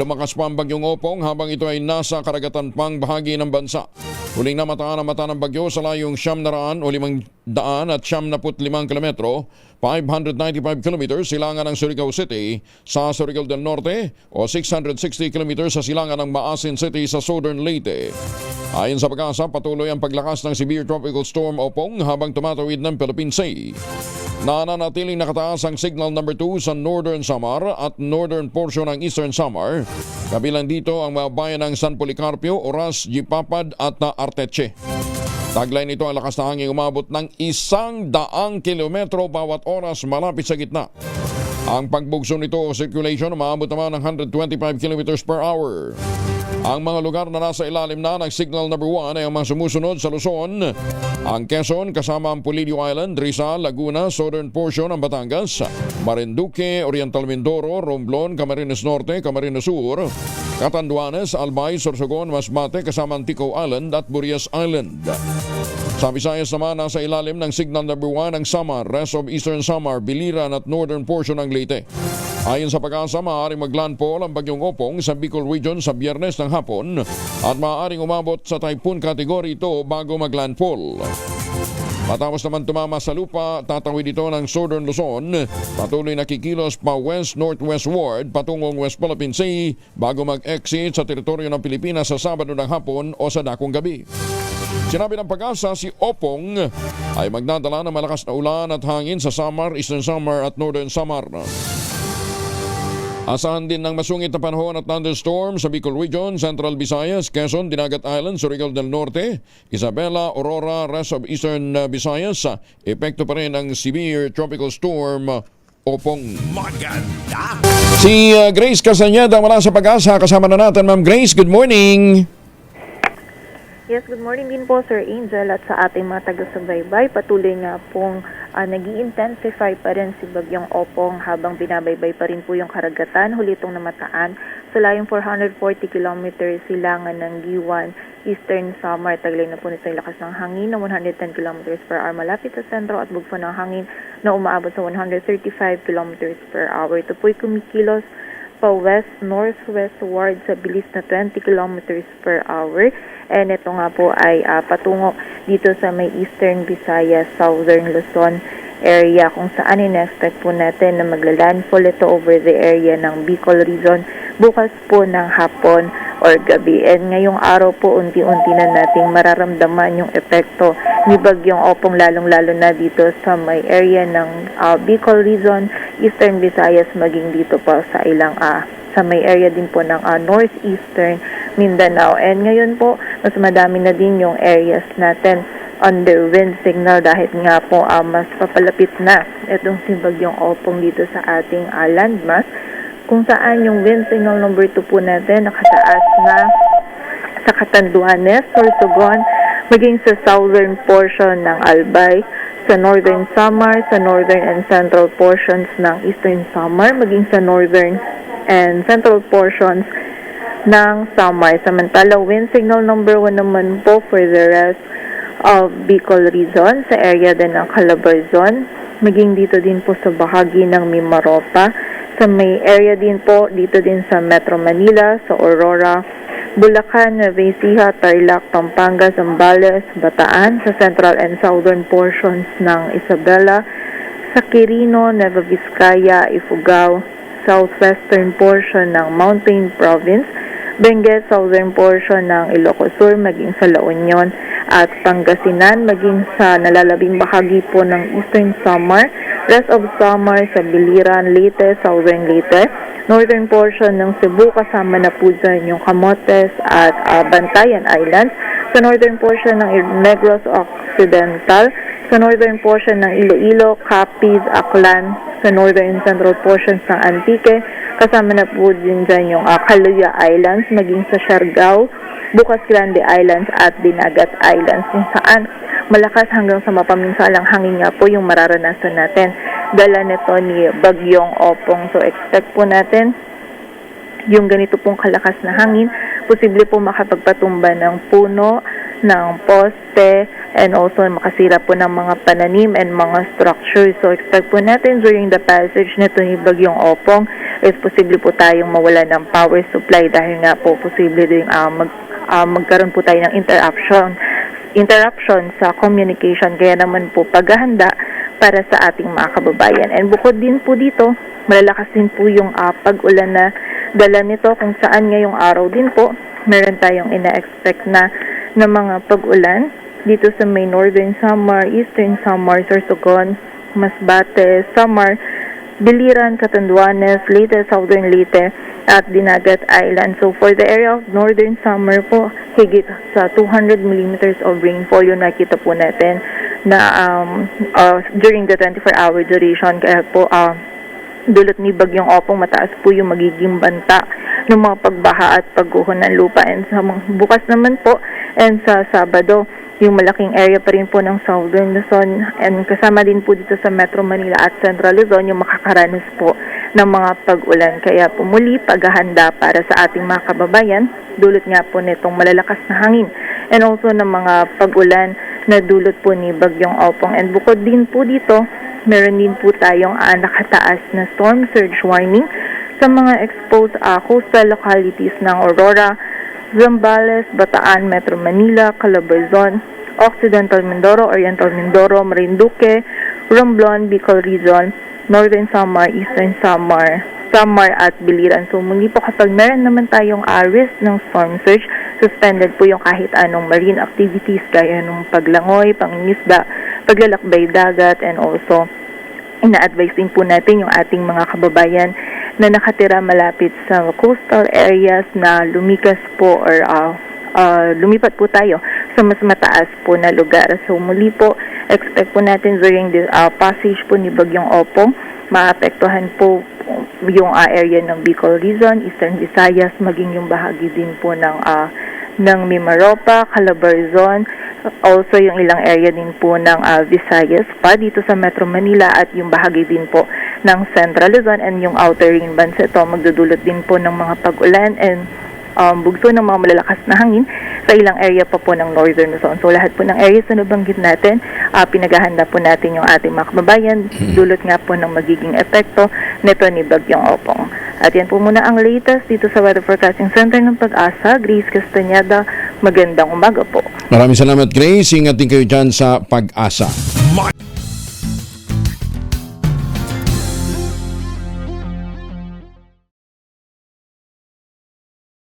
Lumakas pa ang bagyong Opong habang ito ay nasa karagatan pang bahagi ng bansa. Huling namataan ang mata ng bagyo sa layong siyam na raan o limang daan at siyam na put limang kilometro, 595 kilometers silangan ng Surigao City sa Surigao del Norte o 660 kilometers sa silangan ng Maasin City sa Southern Leyte. Ayon sa pag-asa, patuloy ang paglakas ng severe tropical storm Opong habang tumatawid ng Philippine Sea. Nananatiling nakataas ang signal number 2 sa Northern Samar at northern portion ng Eastern Samar. Kabilang dito ang mga bayan ng San Policarpio, Oras, Jipapad at Arteche. Taglay nito ang lakas na hangin umabot ng isang daang kilometro bawat oras malapit sa gitna. Ang pagbugso nito o circulation umabot naman ng 125 kilometers per hour. Ang mga lugar na nasa ilalim na ng signal number 1 ay ang mga sumusunod sa Luzon, ang Quezon kasama ang Pulidio Island, Rizal, Laguna, southern portion ng Batangas, Marinduque, Oriental Mindoro, Romblon, Camarines Norte, Camarines Sur, Catanduanes, Albay, Sorsogon, Masbate kasama ang Tico Island at Burias Island. Sa Visayas naman, nasa ilalim ng signal number 1 ang Samar, rest of Eastern Samar, Biliran at northern portion ng Leyte. Ayon sa pag-asa, maaaring maglandfall ang bagyong Opong sa Bicol Region sa biyernes ng hapon at maaaring umabot sa typhoon category ito bago maglandfall. Matapos naman tumama sa lupa, tatawid ito ng Southern Luzon. Patuloy na kikilos pa west-northwestward patungong West Philippine Sea bago mag-exit sa teritoryo ng Pilipinas sa Sabado ng hapon o sa dakong gabi. Sinabi ng pag-asa, si Opong ay magdadala ng malakas na ulan at hangin sa Samar, Eastern Samar at Northern Samar. Asahan din ng masungit na panahon at thunderstorm sa Bicol Region, Central Visayas, Quezon, Dinagat Island, Surigao del Norte, Isabela, Aurora, rest of Eastern uh, Visayas. Epekto pa rin ng severe tropical storm Opong. Maganda! Si uh, Grace Castañeda mula sa pag-asa. Kasama na natin, Ma'am Grace. Good morning. Yes, good morning din po Sir Angel at sa ating mga taga-subaybay. Patuloy nga pong uh, nag intensify pa rin si Bagyong Opong habang binabaybay pa rin po yung karagatan. Huli itong namataan sa layong 440 kilometers silangan ng Giwan, Eastern Samar. Taglay na po nito yung lakas ng hangin na 110 kilometers per hour malapit sa sentro at bugso ng hangin na umaabot sa 135 kilometers per hour. Ito po'y kumikilos pa west northwestward sa bilis na 20 kilometers per hour. And ito nga po ay ah, patungo dito sa may Eastern Visayas, Southern Luzon area kung saan in-expect po natin na magla-landfall ito over the area ng Bicol region bukas po ng hapon or gabi. And ngayong araw po unti-unti na nating mararamdaman yung epekto ni Bagyong Opong lalong-lalo na dito sa may area ng ah, Bicol region, Eastern Visayas maging dito pa sa ilang ah, sa may area din po ng ah, northeastern Mindanao. And ngayon po, mas madami na din yung areas natin under wind signal dahil nga po ah, mas papalapit na itong si Bagyong Opong dito sa ating ah, landmass. Kung saan yung wind signal number 2 po natin nakataas na sa Catanduanes, Sorsogon, maging sa southern portion ng Albay, sa northern Samar, sa northern and central portions ng eastern Samar, maging sa northern and central portions ng Samar. Samantala, wind signal number 1 naman po for the rest of Bicol region, sa area din ng Calabarzon, maging dito din po sa bahagi ng Mimaropa, sa may area din po dito din sa Metro Manila, sa Aurora, Bulacan, Nueva Ecija, Tarlac, Pampanga, Zambales, Bataan, sa central and southern portions ng Isabela, sa Quirino, Nueva Vizcaya, Ifugao, southwestern portion ng Mountain Province, Benguet, southern portion ng Ilocos Sur, maging sa La Union. At Pangasinan, maging sa nalalabing bahagi po ng Eastern Samar, rest of Samar sa Biliran, Leyte, southern Leyte, northern portion ng Cebu, kasama na po dyan yung Camotes at ah, Bantayan Islands, sa northern portion ng Negros Occidental, sa northern portion ng Iloilo, Capiz, Aklan, sa northern and central portions ng Antique, kasama na po din dyan yung uh, Kaluya Islands, maging sa Siargao, Bukas Grande Islands at Dinagat Islands, kung saan malakas hanggang sa mapaminsalang hangin nga po yung mararanasan natin. Dala nito ni Bagyong Opong. So expect po natin yung ganito pong kalakas na hangin, posible po makapagpatumba ng puno, ng poste and also makasira po ng mga pananim and mga structures. So expect po natin during the passage nito ni Bagyong Opong is posible po tayong mawala ng power supply dahil nga po posible din ah, mag, ah, magkaroon po tayo ng interruption interruption sa communication kaya naman po paghahanda para sa ating mga kababayan. And bukod din po dito, malalakas din po yung ah, pag-ulan na dala nito kung saan ngayong araw din po meron tayong ina-expect na na mga pag-ulan dito sa may Northern Samar, Eastern Samar, Sorsogon, Masbate, Samar, Biliran, Catanduanes, Leyte, Southern Leyte, at Dinagat Island. So for the area of Northern Samar po, higit sa 200 millimeters of rainfall yung nakita po natin na um, uh, during the 24-hour duration. Kaya po, uh, dulot ni Bagyong Opong mataas po yung magiging banta ng mga pagbaha at pagguho ng lupa. And sa mga, bukas naman po, and sa Sabado, yung malaking area pa rin po ng Southern Luzon and kasama din po dito sa Metro Manila at Central Luzon yung makakaranas po ng mga pag-ulan. Kaya po muli paghahanda para sa ating mga kababayan, dulot nga po nitong malalakas na hangin and also ng mga pag-ulan na dulot po ni Bagyong Opong. And bukod din po dito, meron din po tayong ah, nakataas na storm surge warning sa mga exposed ah, coastal localities ng Aurora, Zambales, Bataan, Metro Manila, Calabarzon, Occidental Mindoro, Oriental Mindoro, Marinduque, Romblon, Bicol Region, Northern Samar, Eastern Samar, Samar at Biliran. So muli po kapag meron naman tayong uh, risk ng storm surge, suspended po yung kahit anong marine activities gaya ng paglangoy, pangingisda, paglalakbay dagat, and also ina-advise din po natin yung ating mga kababayan na nakatira malapit sa coastal areas na lumikas po or uh, uh, lumipat po tayo sa mas mataas po na lugar. So muli po, expect po natin during the uh, passage po ni Bagyong Opong, maapektuhan po yung uh, area ng Bicol Region, Eastern Visayas, maging yung bahagi din po ng uh, ng Mimaropa, Calabarzon, also yung ilang area din po ng uh, Visayas pa dito sa Metro Manila at yung bahagi din po ng Central Luzon and yung outer ring bands ito magdudulot din po ng mga pag-ulan and um, bugso ng mga malalakas na hangin sa ilang area pa po ng Northern Luzon. So lahat po ng areas na nabanggit natin, uh, pinaghahanda po natin yung ating mga kababayan, dulot nga po ng magiging epekto nito ni Bagyong Opong. At yan po muna ang latest dito sa Weather Forecasting Center ng Pag-asa, Grace Castañeda. Magandang umaga po. Maraming salamat Grace. Ingat din kayo dyan sa pag-asa.